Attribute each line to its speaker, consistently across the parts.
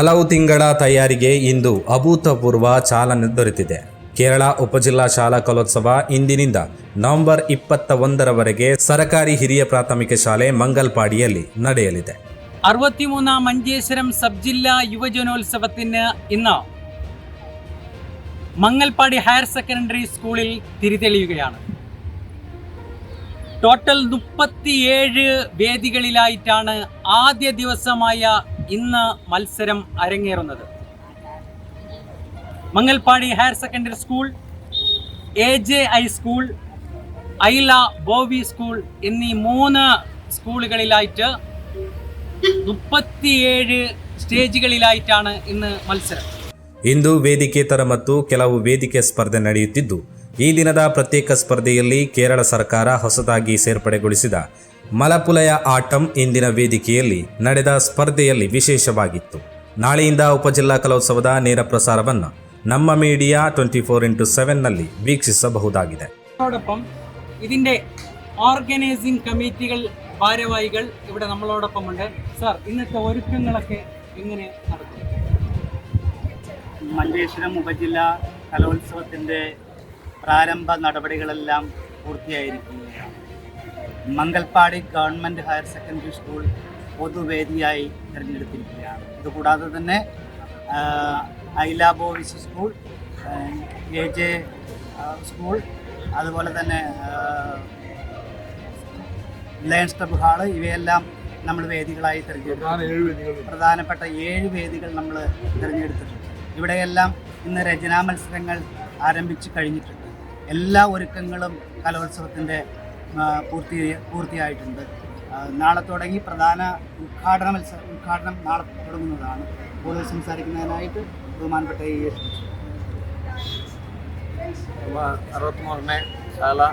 Speaker 1: ಹಲವು ತಿಂಗಳ ತಯಾರಿಗೆ ಇಂದು ಅಭೂತಪೂರ್ವ ಚಾಲನೆ ದೊರೆತಿದೆ ಕೇರಳ ಉಪಜಿಲ್ಲಾ ಶಾಲಾ ಕಲೋತ್ಸವ ಇಂದಿನಿಂದ ನವೆಂಬರ್ ಇಪ್ಪತ್ತ ಒಂದರವರೆಗೆ ಸರ್ಕಾರಿ ಹಿರಿಯ ಪ್ರಾಥಮಿಕ ಶಾಲೆ ಮಂಗಲ್ಪಾಡಿಯಲ್ಲಿ ನಡೆಯಲಿದೆ
Speaker 2: അറുപത്തിമൂന്നാം മഞ്ചേശ്വരം സബ് ജില്ലാ യുവജനോത്സവത്തിന് ഇന്ന് മങ്ങൽപ്പാടി ഹയർ സെക്കൻഡറി സ്കൂളിൽ തിരിതെളിയുകയാണ് ടോട്ടൽ മുപ്പത്തിയേഴ് വേദികളിലായിട്ടാണ് ആദ്യ ദിവസമായ ഇന്ന് മത്സരം അരങ്ങേറുന്നത് Mangalpady higher secondary school A J I school Aila Bovi school എന്നീ മൂന്ന് സ്കൂളുകളിലായിട്ട് മുപ്പത്തിയേഴ് സ്റ്റേജുകളിലായിട്ടാണ് ഇന്ന് മത്സരം
Speaker 1: ಇಂದು ವೇದಿಕೇತರ ಮತ್ತು ಕೆಲವು ವೇದಿಕೆ ಸ್ಪರ್ಧೆ ನಡೆಯುತ್ತಿದ್ದು ಈ ದಿನದ ಪ್ರತ್ಯೇಕ ಸ್ಪರ್ಧೆಯಲ್ಲಿ ಕೇರಳ ಸರ್ಕಾರ ಹೊಸದಾಗಿ ಸೇರ್ಪಡೆಗೊಳಿಸಿದ ಮಲಪುಲಯ ಆಟಂ ಇಂದಿನ ವೇದಿಕೆಯಲ್ಲಿ ನಡೆದ ಸ್ಪರ್ಧೆಯಲ್ಲಿ ವಿಶೇಷವಾಗಿತ್ತು ನಾಳೆಯಿಂದ ಉಪಜಿಲ್ಲಾ ಕಲೋತ್ಸವದ ನೇರ ಪ್ರಸಾರವನ್ನು ನಮ್ಮ ಮೀಡಿಯಾ ಟ್ವೆಂಟಿ ಫೋರ್ ಇಂಟು ಸೆವೆನ್ನಲ್ಲಿ ವೀಕ್ಷಿಸಬಹುದಾಗಿದೆ
Speaker 2: അതോടൊപ്പം ഇതിൻ്റെ ഓർഗനൈസിംഗ് കമ്മിറ്റികൾ ഭാരവാഹികൾ ഇവിടെ നമ്മളോടൊപ്പമുണ്ട് സാർ ഇന്നത്തെ ഒരുക്കങ്ങളൊക്കെ എങ്ങനെ നടക്കും
Speaker 3: മഞ്ചേശ്വരം ഉപജില്ല കലോത്സവത്തിൻ്റെ പ്രാരംഭ നടപടികളെല്ലാം പൂർത്തിയായിരിക്കുകയാണ് Mangalpady government higher secondary school പൊതുവേദിയായി തിരഞ്ഞെടുത്തിരിക്കുകയാണ്. ഇതുകൂടാതെ തന്നെ ഐലാബോ Aila school A J school അതുപോലെ തന്നെ ലയൺസ് ക്ലബ് ഹാൾ ഇവയെല്ലാം നമ്മൾ വേദികളായി തിരഞ്ഞെടുത്തു. പ്രധാനപ്പെട്ട ഏഴ് വേദികൾ നമ്മൾ തിരഞ്ഞെടുത്തിട്ടുണ്ട്. ഇവിടെയെല്ലാം ഇന്ന് രചനാ മത്സരങ്ങൾ ആരംഭിച്ച് കഴിഞ്ഞിട്ടുണ്ട്. എല്ലാ ഒരുക്കങ്ങളും കലോത്സവത്തിന്റെ പൂർത്തി പൂർത്തിയായിട്ടുണ്ട് ആ, നാളെ തുടങ്ങി പ്രധാന ഉദ്ഘാടന മത്സരം ഉദ്ഘാടനം നാളെ തുടങ്ങുന്നതാണ് കൂടുതൽ സംസാരിക്കുന്നതിനായിട്ട് ബഹുമാനപ്പെട്ട ഈ
Speaker 4: ನಮ್ಮ ಅರವತ್ತ್ಮೂರನೇ ಶಾಲಾ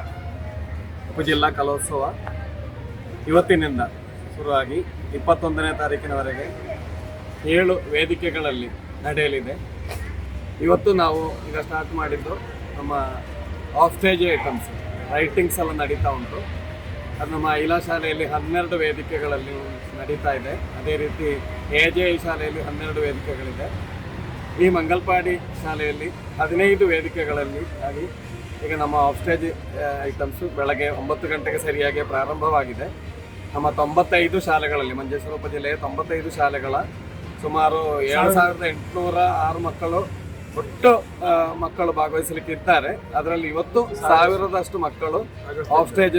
Speaker 4: ಉಪಜಿಲ್ಲಾ ಕಲೋತ್ಸವ ಇವತ್ತಿನಿಂದ ಶುರುವಾಗಿ ಇಪ್ಪತ್ತೊಂದನೇ ತಾರೀಕಿನವರೆಗೆ ಏಳು ವೇದಿಕೆಗಳಲ್ಲಿ ನಡೆಯಲಿದೆ ಇವತ್ತು ನಾವು ಈಗ ಸ್ಟಾರ್ಟ್ ಮಾಡಿದ್ದು ನಮ್ಮ ಆಫ್ ಸ್ಟೇಜ್ ಐಟಮ್ಸ್ ರೈಟಿಂಗ್ಸ್ ಎಲ್ಲ ನಡೀತಾ ಉಂಟು. ಅದು ನಮ್ಮ ಐಲಾ ಶಾಲೆಯಲ್ಲಿ ಹನ್ನೆರಡು ವೇದಿಕೆಗಳಲ್ಲಿ ನಡೀತಾ ಇದೆ. ಅದೇ ರೀತಿ ಎ ಜೆ ಐ ಶಾಲೆಯಲ್ಲಿ ಹನ್ನೆರಡು ವೇದಿಕೆಗಳಿದೆ. ಈ ಮಂಗಲ್ಪಾಡಿ ಶಾಲೆಯಲ್ಲಿ ಹದಿನೈದು ವೇದಿಕೆಗಳಲ್ಲಿ ಆಗಿ ಈಗ ನಮ್ಮ ಆಫ್ ಸ್ಟೇಜ್ ಐಟಮ್ಸು ಬೆಳಗ್ಗೆ ಒಂಬತ್ತು ಗಂಟೆಗೆ ಸರಿಯಾಗಿ ಪ್ರಾರಂಭವಾಗಿದೆ. ನಮ್ಮ ತೊಂಬತ್ತೈದು ಶಾಲೆಗಳಲ್ಲಿ ಮಂಜೇಶ್ವರ ಉಪಜಿಲ್ಲೆಯ ತೊಂಬತ್ತೈದು ಶಾಲೆಗಳ ಸುಮಾರು ಏಳು ಸಾವಿರದ ಎಂಟುನೂರ ಆರು ಮಕ್ಕಳು ಒಟ್ಟು ಮಕ್ಕಳು ಭಾಗವಹಿಸಲಿಕ್ಕೆ ಇದ್ದಾರೆ ಅದರಲ್ಲಿ ಇವತ್ತು ಸಾವಿರದಷ್ಟು ಮಕ್ಕಳು ಆಫ್ ಸ್ಟೇಜ್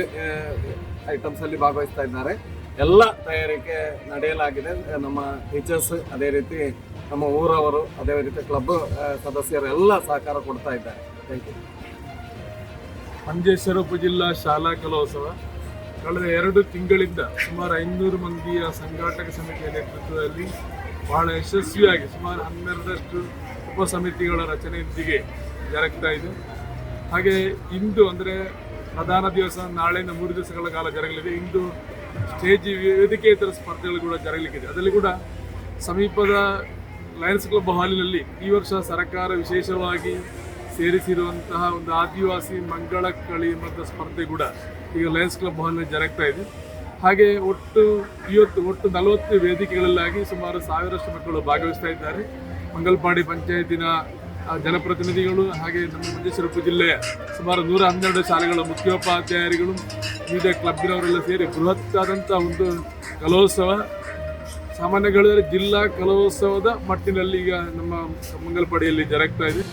Speaker 4: ಐಟಮ್ಸ್ ಅಲ್ಲಿ ಭಾಗವಹಿಸ್ತಾ ಇದ್ದಾರೆ. ಎಲ್ಲ ತಯಾರಿಕೆ ನಡೆಯಲಾಗಿದೆ. ನಮ್ಮ ಟೀಚರ್ಸ್ ಅದೇ ರೀತಿ ನಮ್ಮ ಊರವರು, ಅದೇ ರೀತಿ ಕ್ಲಬ್ ಸದಸ್ಯರು ಎಲ್ಲ ಸಹಕಾರ ಕೊಡ್ತಾ ಇದ್ದಾರೆ. ಥ್ಯಾಂಕ್ ಯು
Speaker 5: ಮಂಜೇಶ್ವರ ಉಪಜಿಲ್ಲಾ ಶಾಲಾ ಕಲೋತ್ಸವ. ಕಳೆದ ಎರಡು ತಿಂಗಳಿಂದ ಸುಮಾರು ಐನೂರು ಮಂದಿಯ ಸಂಘಾಟಕ ಸಮಿತಿಯ ನೇತೃತ್ವದಲ್ಲಿ ಬಹಳ ಯಶಸ್ವಿಯಾಗಿ ಸುಮಾರು ಹನ್ನೆರಡರಷ್ಟು ಉಪ ಸಮಿತಿಗಳ ರಚನೆಯೊಂದಿಗೆ ಜರುಗ್ತಾ ಇದೆ. ಹಾಗೆ ಇಂದು ಅಂದರೆ ಪ್ರಧಾನ ದಿವಸ ನಾಳೆಯಿಂದ ಮೂರು ದಿವಸಗಳ ಕಾಲ ಜರಗಲಿದೆ. ಇಂದು ಸ್ಟೇಜ್ ವೇದಿಕೆಯೇತರ ಸ್ಪರ್ಧೆಗಳು ಕೂಡ ಜರಗಲಿಕ್ಕಿದೆ. ಅದರಲ್ಲಿ ಕೂಡ ಸಮೀಪದ ಲಯನ್ಸ್ ಕ್ಲಬ್ ಹಾಲಿನಲ್ಲಿ ಈ ವರ್ಷ ಸರ್ಕಾರ ವಿಶೇಷವಾಗಿ ಸೇರಿಸಿರುವಂತಹ ಒಂದು ಆದಿವಾಸಿ ಮಂಗಳ ಕಳಿ ಮತ್ತು ಸ್ಪರ್ಧೆ ಕೂಡ ಈಗ ಲಯನ್ಸ್ ಕ್ಲಬ್ ಹಾಲ್ನಲ್ಲಿ ಜರಗ್ತಾ ಇದೆ. ಹಾಗೆ ಒಟ್ಟು ಇವತ್ತು ಒಟ್ಟು ನಲವತ್ತು ವೇದಿಕೆಗಳಲ್ಲಾಗಿ ಸುಮಾರು ಸಾವಿರಷ್ಟು ಮಕ್ಕಳು ಭಾಗವಹಿಸ್ತಾ ಇದ್ದಾರೆ. ಮಂಗಲ್ಪಾಡಿ ಪಂಚಾಯತಿನ ಜನಪ್ರತಿನಿಧಿಗಳು ಹಾಗೆ ನಮ್ಮ ಮಂಜೇಶ್ವರಪ್ಪ ಜಿಲ್ಲೆಯ ಸುಮಾರು ನೂರ ಹನ್ನೆರಡು ಶಾಲೆಗಳ ಮುಖ್ಯೋಪಾಧ್ಯಾಯರುಗಳು, ವಿವಿಧ ಕ್ಲಬ್ಬಿನವರೆಲ್ಲ ಸೇರಿ ಬೃಹತ್ತಾದಂಥ ಒಂದು ಕಲೋತ್ಸವ. ಸಾಮಾನ್ಯಗಳಿದ್ರೆ ಜಿಲ್ಲಾ ಕಲೋತ್ಸವದ ಮಟ್ಟಿನಲ್ಲಿ ಈಗ ನಮ್ಮ ಮಂಗಲ್ಪಾಡಿಯಲ್ಲಿ ಜರಗ್ತಾ ಇದೆ.